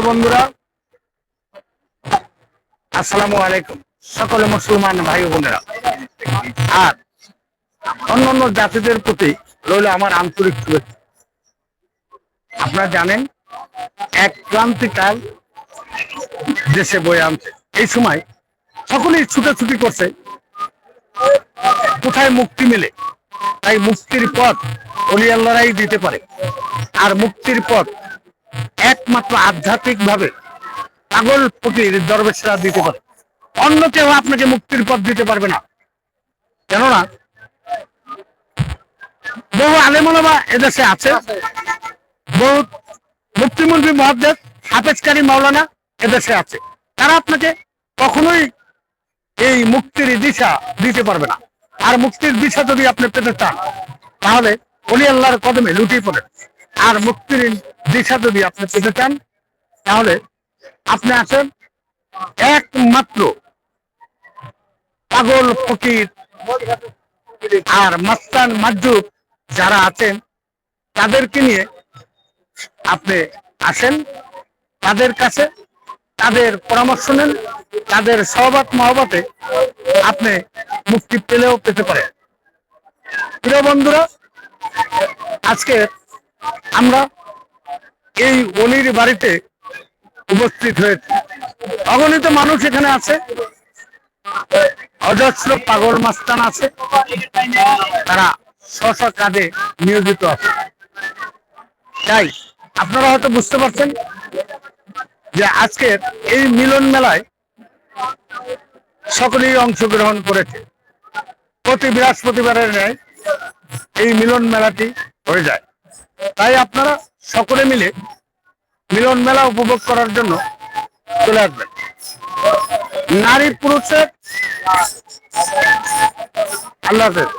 প্রিয় বন্ধুরা, আসসালামু আলাইকুম। সকলে মুসলমান ভাই বোনেরা। আর অন্যান্য জাতিদের প্রতি রইল আমার আন্তরিক শুভেচ্ছা। আপনারা জানেন, এক ক্রান্তিকাল দেশে বয়ে আনছে। এই সময় সকলেই ছুটাছুটি করছে। কোথায় মুক্তি মেলে, তাই মুক্তির পথ অলি আল্লাহরাই দিতে পারে। আর মুক্তির পথ একমাত্র আধ্যাত্মিক ভাবে পাগল ফকির দরবেশরা দিতে পারে। অন্য কেউ আপনাকে মুক্তির পথ দিতে পারবে না। কেননা, বহু আলেমা এদেশে আছে। বহু মুক্তিমন্ত্রী মহাদেব হাফেজকারী মাওলানা এদেশে আছে। তারা আপনাকে কখনোই এই মুক্তির দিশা দিতে পারবে না। আর মুক্তির দিশা যদি আপনি পেতে চান, তাহলে অলি আল্লাহর কদমে লুটিয়ে পড়েন। আর মুক্তির দিশা যদি আপনি পেতে চান, তাহলে আপনি আসেন একমাত্র পাগল, ফকির আর মাস্তান মাজুব যারা আছেন, তাদেরকে নিয়ে আপনি আসেন। তাদের কাছে তাদের পরামর্শ নেন, তাদের সহবাত মহবতে আপনি মুক্তি পেলেও পেতে পারেন। প্রিয় বন্ধুরা, আজকে আমরা এই অলির বাড়িতে উপস্থিত হয়েছে। অগণিত মানুষ এখানে আছে। অজস্র পাগল মাস্তান আছে। তারা স্ব কাজে নিয়োজিত আছে। তাই আপনারা হয়তো বুঝতে পারছেন যে আজকের এই মিলন মেলায় সকলেই অংশগ্রহণ করেছে। প্রতি বৃহস্পতিবারের ন্যায় এই মিলন মেলাটি হয়ে যায়। তাই আপনারা সকলে মিলে মিলন মেলা উপভোগ করার জন্য চলে আসবেন। নারী পুরুষের আল্লাহ হাফেজ।